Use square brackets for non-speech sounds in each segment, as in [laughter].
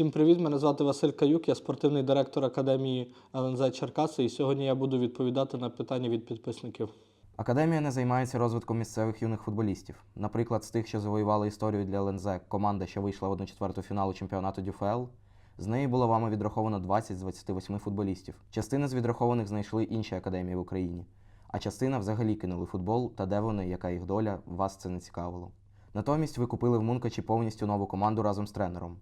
Всім привіт! Мене звати Василь Каюк, я спортивний директор Академії ЛНЗ Черкаси, і сьогодні я буду відповідати на питання від підписників. Академія не займається розвитком місцевих юних футболістів. Наприклад, з тих, що завоювали історію для ЛНЗ, команда, що вийшла в 1-4 фіналу чемпіонату ДЮФЛ, з неї було вами відраховано 20 з 28 футболістів. Частина з відрахованих знайшли інші академії в Україні, а частина взагалі кинули футбол, та де вони, яка їх доля, вас це не цікавило. Натомість ви купили в Мункачі повністю нову команду разом з тренером.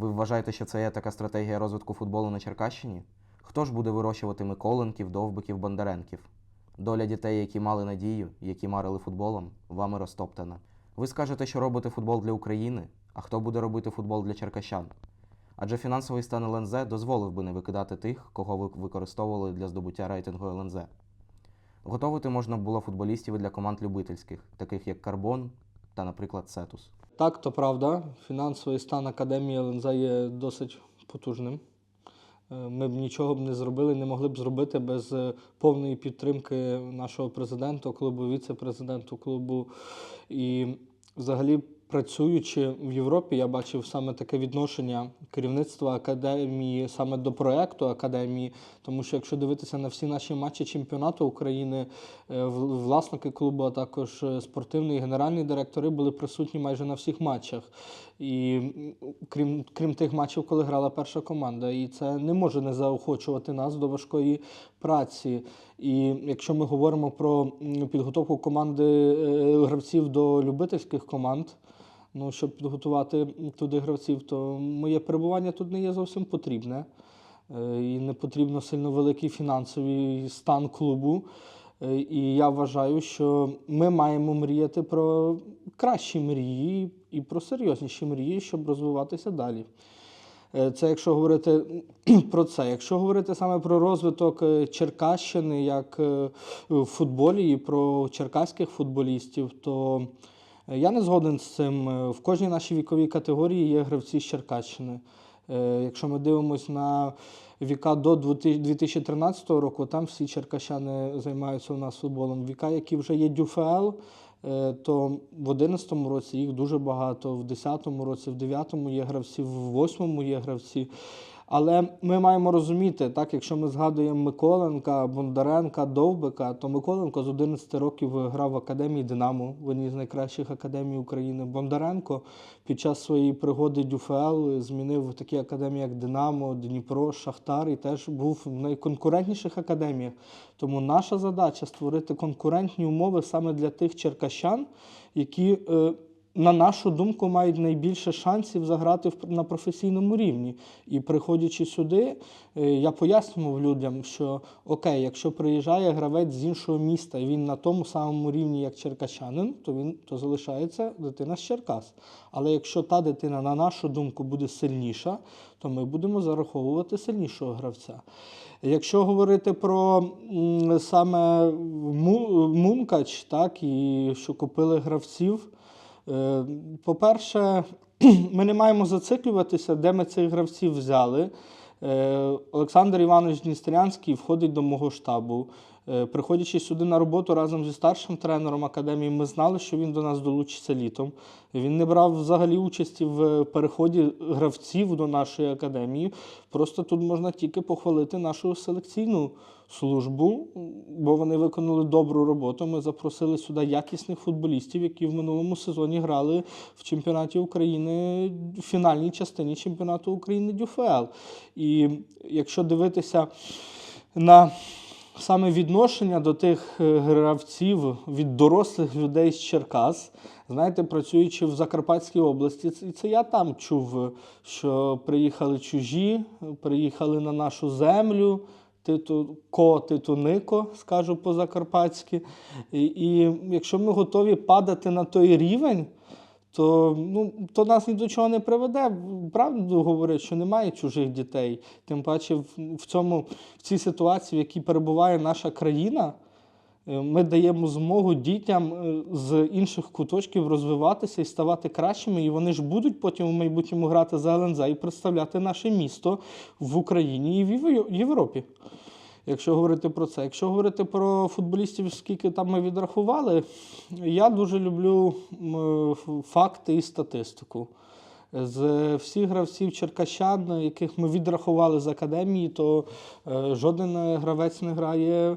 Ви вважаєте, що це є така стратегія розвитку футболу на Черкащині? Хто ж буде вирощувати Миколенків, Довбиків, Бондаренків? Доля дітей, які мали надію, які марили футболом, вами розтоптана. Ви скажете, що робите футбол для України, а хто буде робити футбол для черкащан? Адже фінансовий стан ЛНЗ дозволив би не викидати тих, кого ви використовували для здобуття рейтингу ЛНЗ. Готовити можна було футболістів для команд любительських, таких як Карбон та, наприклад, Сетус. Так, то правда, фінансовий стан Академії ЛНЗ є досить потужним. Е, Ми б нічого б не зробили, не могли б зробити без е, повної підтримки нашого президента клубу, віце-президенту клубу. І взагалі, працюючи в Європі, я бачив саме таке відношення керівництва академії саме до проекту академії. Тому що якщо дивитися на всі наші матчі чемпіонату України, е, власники клубу, а також е, спортивний і генеральний директори були присутні майже на всіх матчах. І крім, крім тих матчів, коли грала перша команда. І це не може не заохочувати нас до важкої праці. І якщо ми говоримо про підготовку команди е, гравців до любительських команд. Ну, щоб підготувати туди гравців, то моє перебування тут не є зовсім потрібне. Е, І не потрібно сильно великий фінансовий стан клубу. Е, І я вважаю, що ми маємо мріяти про кращі мрії і про серйозніші мрії, щоб розвиватися далі. Е, Це якщо говорити [clears throat] про це. Якщо говорити саме про розвиток Черкащини як в футболі і про черкаських футболістів, то я не згоден з цим. Е, В кожній нашій віковій категорії є гравці з Черкащини. Е, Якщо ми дивимося на віка до 2013 року, там всі черкащани займаються у нас футболом. Віка, які вже є ДЮФЛ, е, то в 2011 році їх дуже багато, в 2010 році, в 2009 є гравці, в 2008 є гравці. Але ми маємо розуміти, так, якщо ми згадуємо Миколенка, Бондаренка, Довбика, то Миколенко з 11 років грав в академії Динамо, в одній з найкращих академій України. Бондаренко під час своєї пригоди ДЮФЛ змінив такі академії, як Динамо, Дніпро, Шахтар, і теж був в найконкурентніших академіях. Тому наша задача створити конкурентні умови саме для тих черкащан, які. На нашу думку, мають найбільше шансів заграти на професійному рівні. І приходячи сюди, е, я пояснював людям, що окей, якщо приїжджає гравець з іншого міста, і він на тому самому рівні, як черкащанин, то він то залишається дитина з Черкас. Але якщо та дитина, на нашу думку, буде сильніша, то ми будемо зараховувати сильнішого гравця. Якщо говорити про саме Мункач, так, і що купили гравців. Е, По-перше, [clears throat] ми не маємо зациклюватися, де ми цих гравців взяли. Е, Олександр Іванович Дністрянський входить до мого штабу. Е, Приходячи сюди на роботу разом зі старшим тренером академії, ми знали, що він до нас долучиться літом. Він не брав взагалі участі в переході гравців до нашої академії. Просто тут можна тільки похвалити нашу селекційну службу, бо вони виконали добру роботу. Ми запросили сюди якісних футболістів, які в минулому сезоні грали в чемпіонаті України в фінальній частині чемпіонату України ДЮФЛ. І якщо дивитися на саме відношення до тих е, гравців від дорослих людей з Черкас. Знаєте, працюючи в Закарпатській області, це, це я там чув, що приїхали чужі, приїхали на нашу землю. Титу ко, титу нико, скажу по-закарпатськи. І, і якщо ми готові падати на той рівень, то, ну, то нас ні до чого не приведе. Правду говорять, що немає чужих дітей. Тим паче в, в, цьому, в цій ситуації, в якій перебуває наша країна, е, ми даємо змогу дітям е, з інших куточків розвиватися і ставати кращими, і вони ж будуть потім в майбутньому грати за ЛНЗ і представляти наше місто в Україні і в Європі. Якщо говорити про це, якщо говорити про футболістів, скільки там ми відрахували, я дуже люблю факти і статистику. З всіх гравців черкащан, яких ми відрахували з академії, то е, жоден гравець не грає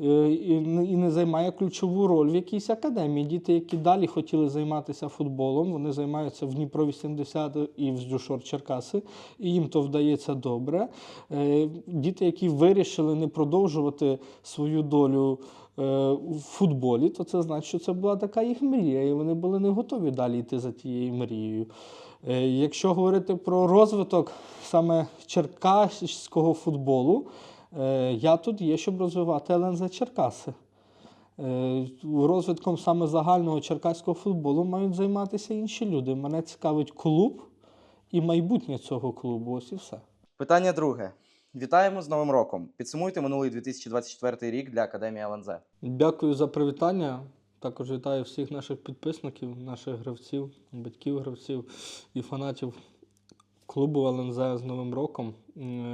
і не- займає ключову роль в якійсь академії. Діти, які далі хотіли займатися футболом, вони займаються в Дніпро 80 і в Дюшор Черкаси, і їм то вдається добре. Е, Діти, які вирішили не продовжувати свою долю е, в футболі, то це значить, що це була така їх мрія, і вони були не готові далі йти за тією мрією. Е, Якщо говорити про розвиток саме черкаського футболу, е, я тут є, щоб розвивати ЛНЗ Черкаси. Е, Розвитком саме загального черкаського футболу мають займатися інші люди. Мене цікавить клуб і майбутнє цього клубу. Ось і все. Питання друге. Вітаємо з Новим роком. Підсумуйте минулий 2024 рік для Академії ЛНЗ. Дякую за привітання. Також вітаю всіх наших підписників, наших гравців, батьків гравців і фанатів клубу ЛНЗ з Новим роком.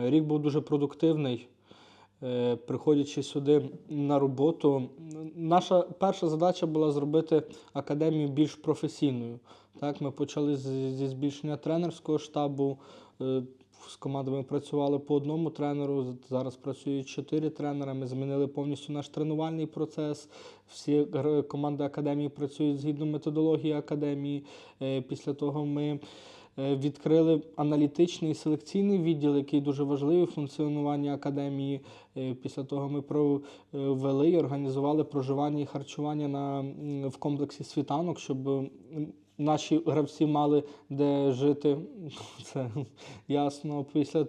Рік був дуже продуктивний. Е, Приходячи сюди на роботу, наша перша задача була зробити академію більш професійною. Так, ми почали зі збільшення тренерського штабу. Е, З командами працювали по одному тренеру. Зараз працюють чотири тренера. Ми змінили повністю наш тренувальний процес. Всі команди академії працюють згідно методології академії. Е, Після того ми відкрили аналітичний і селекційний відділ, який дуже важливий в функціонуванні академії. Е, Після того ми провели і організували проживання і харчування на, в комплексі світанок, щоб наші гравці мали де жити. [laughs] Це ясно. Після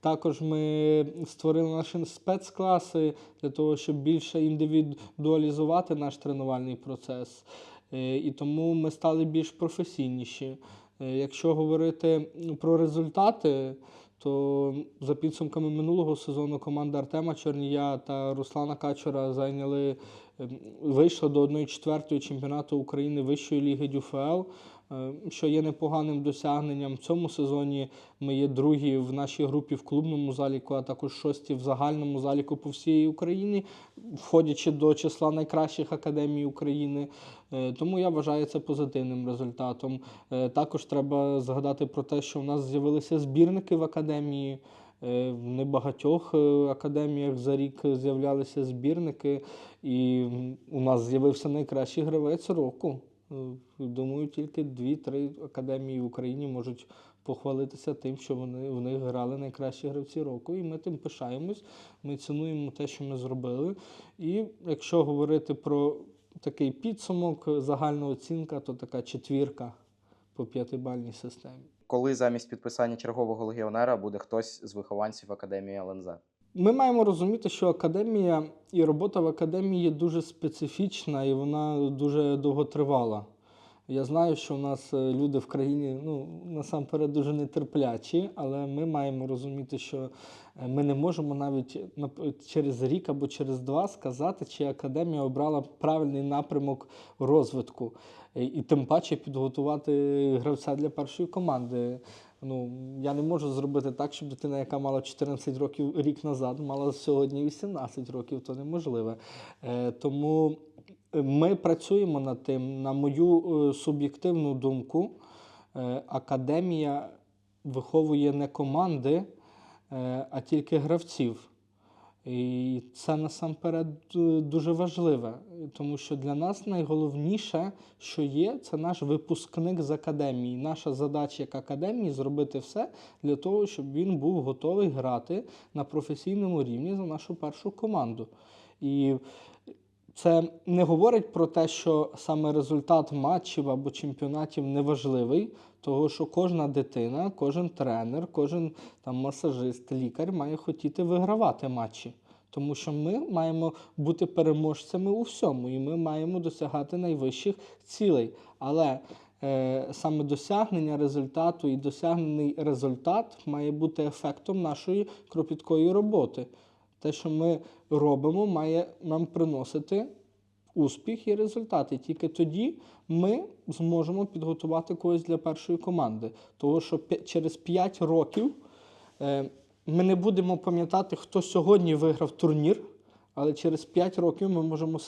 також ми створили наші спецкласи для того, щоб більше індивідуалізувати наш тренувальний процес. Е, І тому ми стали більш професійніші. Е, Якщо говорити про результати, то за підсумками минулого сезону команда Артема Чорнія та Руслана Качура зайняли вийшла до 1-4 чемпіонату України Вищої ліги ДЮФЛ, що є непоганим досягненням. В цьому сезоні ми є другі в нашій групі в клубному заліку, а також шості в загальному заліку по всій Україні, входячи до числа найкращих академій України. Е, Тому я вважаю це позитивним результатом. Е, Також треба згадати про те, що в нас з'явилися збірники в академії. Е, В небагатьох е, академіях за рік з'являлися збірники, і у нас з'явився найкращий гравець року. Е, Думаю, тільки дві-три академії в Україні можуть похвалитися тим, що вони в них грали найкращі гравці року, і ми тим пишаємось. Ми цінуємо те, що ми зробили. І якщо говорити про такий підсумок, загальна оцінка, то така четвірка по п'ятибальній системі. Коли замість підписання чергового легіонера буде хтось з вихованців Академії ЛНЗ? Ми маємо розуміти, що академія і робота в академії дуже специфічна і вона дуже довготривала. Я знаю, що у нас е, люди в країні ну, насамперед дуже нетерплячі, але ми маємо розуміти, що е, ми не можемо навіть через рік або через два сказати, чи академія обрала правильний напрямок розвитку, і тим паче підготувати гравця для першої команди. Ну, я не можу зробити так, щоб дитина, яка мала 14 років рік назад, мала сьогодні 18 років, то неможливе. Е, тому ми працюємо над тим. На мою е, суб'єктивну думку, е, академія виховує не команди, е, а тільки гравців. І це насамперед дуже важливе, тому що для нас найголовніше, що є, це наш випускник з академії. Наша задача як академії зробити все для того, щоб він був готовий грати на професійному рівні за нашу першу команду. І це не говорить про те, що саме результат матчів або чемпіонатів не важливий, того що кожна дитина, кожен тренер, кожен там масажист, лікар має хотіти вигравати матчі. Тому що ми маємо бути переможцями у всьому, і ми маємо досягати найвищих цілей. Але е, саме досягнення результату і досягнений результат має бути ефектом нашої кропіткої роботи. Те, що ми робимо, має нам приносити успіх і результати. Тільки тоді ми зможемо підготувати когось для першої команди. Тому що через 5 років е, ми не будемо пам'ятати, хто сьогодні виграв турнір, але через 5 років ми можемо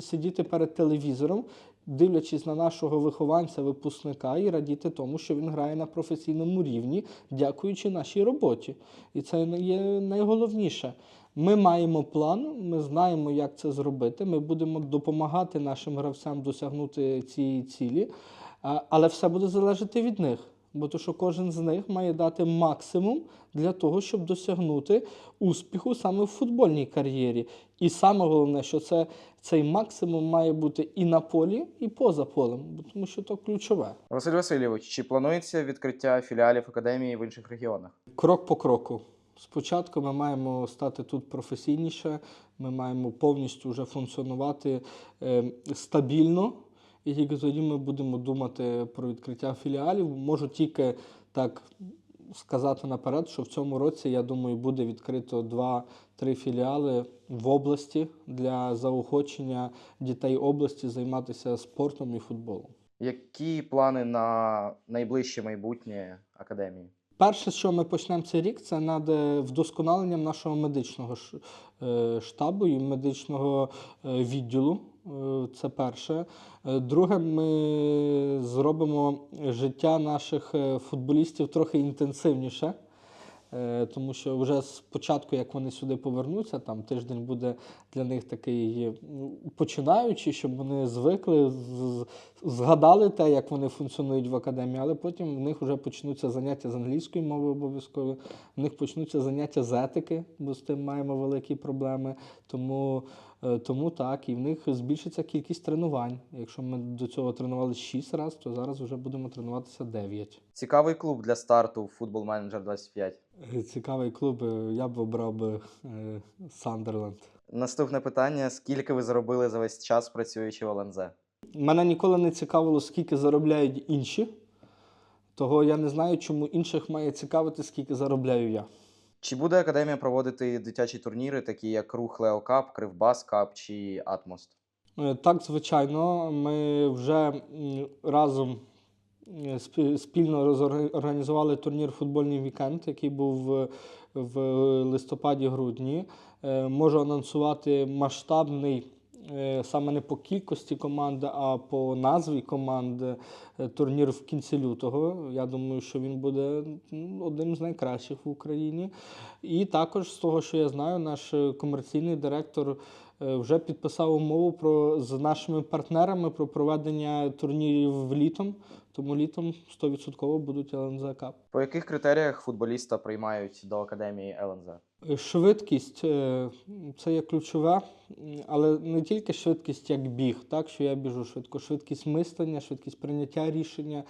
сидіти перед телевізором дивлячись на нашого вихованця, випускника, і радіти тому, що він грає на професійному рівні, дякуючи нашій роботі. І це є найголовніше. Ми маємо план, ми знаємо, як це зробити. Ми будемо допомагати нашим гравцям досягнути цієї цілі, але все буде залежати від них. Бо то, що кожен з них має дати максимум для того, щоб досягнути успіху саме в футбольній кар'єрі. І саме головне, що це, цей максимум має бути і на полі, і поза полем, бо тому що то ключове. Василь Васильович, чи планується відкриття філіалів академії в інших регіонах? Крок по кроку. Спочатку ми маємо стати тут професійніше, ми маємо повністю вже функціонувати е, стабільно, і тільки тоді ми будемо думати про відкриття філіалів. Можу тільки так сказати наперед, що в цьому році, я думаю, буде відкрито два-три філіали в області для заохочення дітей області займатися спортом і футболом. Які плани на найближче майбутнє академії? Перше, що ми почнемо цей рік, це над е, вдосконаленням нашого медичного е, штабу і медичного е, відділу. Це перше. Друге, ми зробимо життя наших футболістів трохи інтенсивніше. Е, Тому що вже спочатку, як вони сюди повернуться, там тиждень буде для них такий ну, починаючий, щоб вони звикли, згадали те, як вони функціонують в академії, але потім в них вже почнуться заняття з англійської мови обов'язково, в них почнуться заняття з етики, бо з тим маємо великі проблеми. Тому, е, тому так, і в них збільшиться кількість тренувань. Якщо ми до цього тренувалися 6 разів, то зараз вже будемо тренуватися 9. Цікавий клуб для старту Футбол Менеджер 25. Е, Цікавий клуб, е, я б обрав би Сандерленд. Наступне питання: скільки ви заробили за весь час працюючи в ЛНЗ? Мене ніколи не цікавило, скільки заробляють інші. Того я не знаю, чому інших має цікавити, скільки заробляю я. Чи буде академія проводити дитячі турніри, такі як Рух Леокап, Кривбас Кап чи Атмост? Е, Так, звичайно, ми вже разом спільно організували турнір Футбольний вікенд, який був в- листопаді-грудні. Е, Можу анонсувати масштабний. е, Саме не по кількості команд, а по назві команд е, турнір в кінці лютого. Я думаю, що він буде одним з найкращих в Україні. І також з того, що я знаю, наш е, комерційний директор е, вже підписав умову про з нашими партнерами про проведення турнірів літом. Тому літом 100% будуть ЛНЗ Кап. По яких критеріях футболіста приймають до академії ЛНЗ? Е, Швидкість е, це є ключове, але не тільки швидкість як біг, так що я біжу швидко. Швидкість мислення, швидкість прийняття рішення,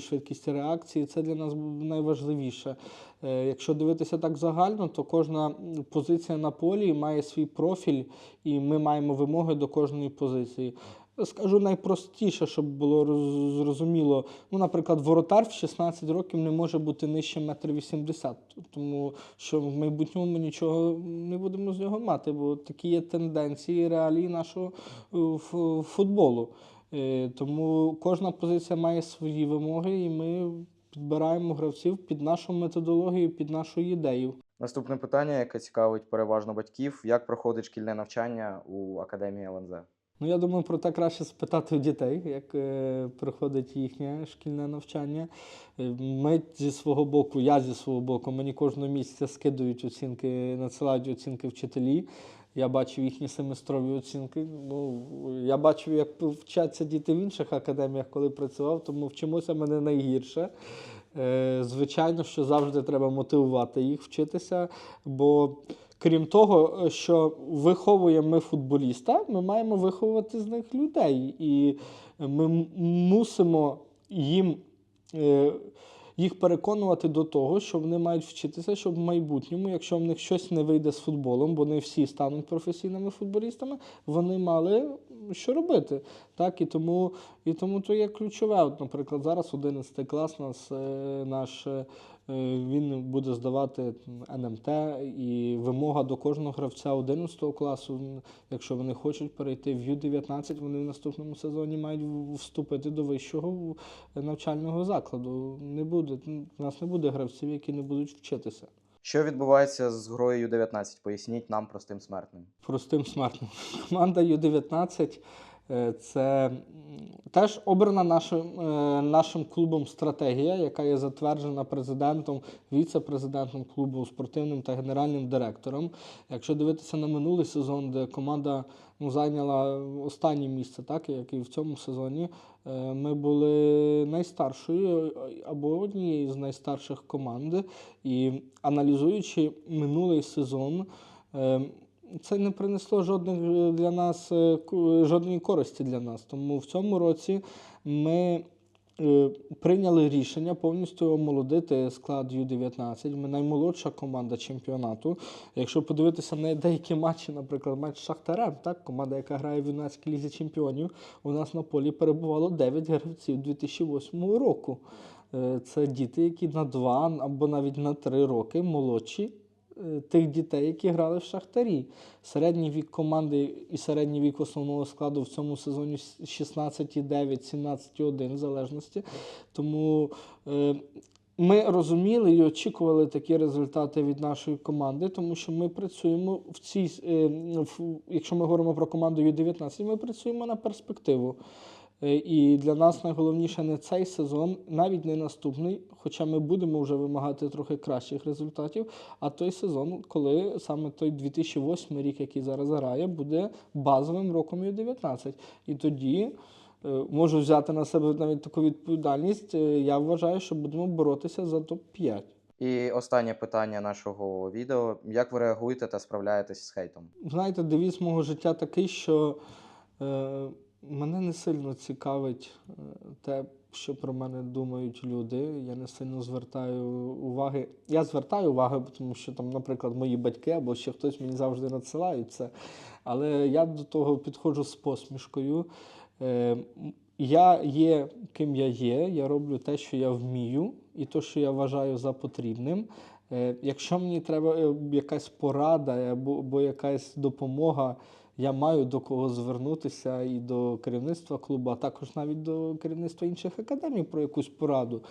швидкість реакції це для нас найважливіше. Е, Якщо дивитися так загально, то кожна позиція на полі має свій профіль, і ми маємо вимоги до кожної позиції. Скажу найпростіше, щоб було зрозуміло. Ну, наприклад, воротар в 16 років не може бути нижче 1,80 м, тому що в майбутньому ми нічого не будемо з нього мати, бо такі є тенденції реалії нашого е, футболу. Е, Тому кожна позиція має свої вимоги, і ми підбираємо гравців під нашу методологію, під нашу ідею. Наступне питання, яке цікавить переважно батьків: як проходить шкільне навчання у академії ЛНЗ? Ну, я думаю, про те краще спитати у дітей, як е, проходить їхнє шкільне навчання. Е, Ми зі свого боку, я зі свого боку, мені кожного місяця скидують оцінки, надсилають оцінки вчителі. Я бачив їхні семестрові оцінки. Ну, я бачив, як вчаться діти в інших академіях, коли працював, тому вчимося ми не найгірше. Е, Звичайно, що завжди треба мотивувати їх вчитися, бо крім того, що виховуємо ми футболіста, ми маємо виховувати з них людей. І ми мусимо їм. е, Їх переконувати до того, що вони мають вчитися, щоб в майбутньому, якщо в них щось не вийде з футболом, бо не всі стануть професійними футболістами, вони мали що робити. Так, і тому, і тому то є ключове. От, наприклад, зараз 11 клас нас е, наш е, він буде здавати НМТ, і вимога до кожного гравця 11 класу, якщо вони хочуть перейти в Ю-19, вони в наступному сезоні мають вступити до вищого навчального закладу. Не буде у нас не буде гравців, які не будуть вчитися. Що відбувається з грою 19? Поясніть нам простим смертним. простим смертним. [laughs] Команда Ю-19 Е, Це теж обрана нашим, е, нашим клубом стратегія, яка є затверджена президентом, віце-президентом клубу, спортивним та генеральним директором. Якщо дивитися на минулий сезон, де команда ну, зайняла останнє місце, так як і в цьому сезоні, ми були найстаршою е, або однією з найстарших команд. І аналізуючи минулий сезон, е, це не принесло жодних е, для нас е, жодної користі для нас. Тому в цьому році ми е, прийняли рішення повністю омолодити склад Ю-19. Ми наймолодша команда чемпіонату. Якщо подивитися на деякі матчі, наприклад, матч з Шахтарем, так, команда, яка грає в юнацькій лізі чемпіонів, у нас на полі перебувало 9 гравців 2008 року. Е, Це діти, які на 2 або навіть на 3 роки молодші е, тих дітей, які грали в Шахтарі. Середній вік команди і середній вік основного складу в цьому сезоні 16,9, 17,1 в залежності. Тому е, ми розуміли і очікували такі результати від нашої команди, тому що ми працюємо в цій, е, якщо ми говоримо про команду Ю-19, ми працюємо на перспективу. Е, І для нас найголовніше не цей сезон, навіть не наступний, хоча ми будемо вже вимагати трохи кращих результатів. А той сезон, коли саме той 2008 рік, який зараз грає, буде базовим роком Ю-19. І тоді е, можу взяти на себе навіть таку відповідальність. е, Я вважаю, що будемо боротися за топ-5. І останнє питання нашого відео: як ви реагуєте та справляєтесь з хейтом? Знаєте, девіз мого життя такий, що е, мене не сильно цікавить е, те, що про мене думають люди. Я не сильно звертаю уваги. Я звертаю увагу, тому що там, наприклад, мої батьки або ще хтось мені завжди надсилають це. Але я до того підходжу з посмішкою. Е, я є ким я є, я роблю те, що я вмію, і те, що я вважаю за потрібним. Е, Якщо мені треба якась порада або якась допомога, я маю до кого звернутися і до керівництва клубу, а також навіть до керівництва інших академій про якусь пораду.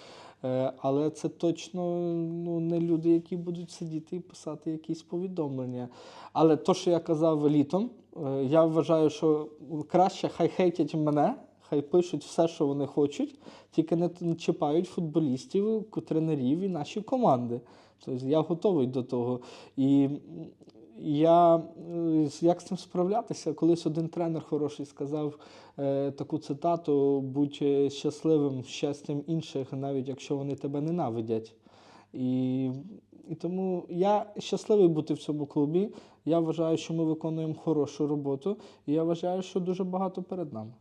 Е, Але це точно ну, не люди, які будуть сидіти і писати якісь повідомлення. Але то, що я казав літом, е, я вважаю, що краще хай хейтять мене, хай пишуть все, що вони хочуть, тільки не чіпають футболістів, тренерів і наші команди. Тобто я готовий до того. І я е, як з цим справлятися? Колись один тренер хороший сказав е, таку цитату: будь е, щасливим щастям інших, навіть якщо вони тебе ненавидять. І, і тому я щасливий бути в цьому клубі. Я вважаю, що ми виконуємо хорошу роботу, і я вважаю, що дуже багато перед нами.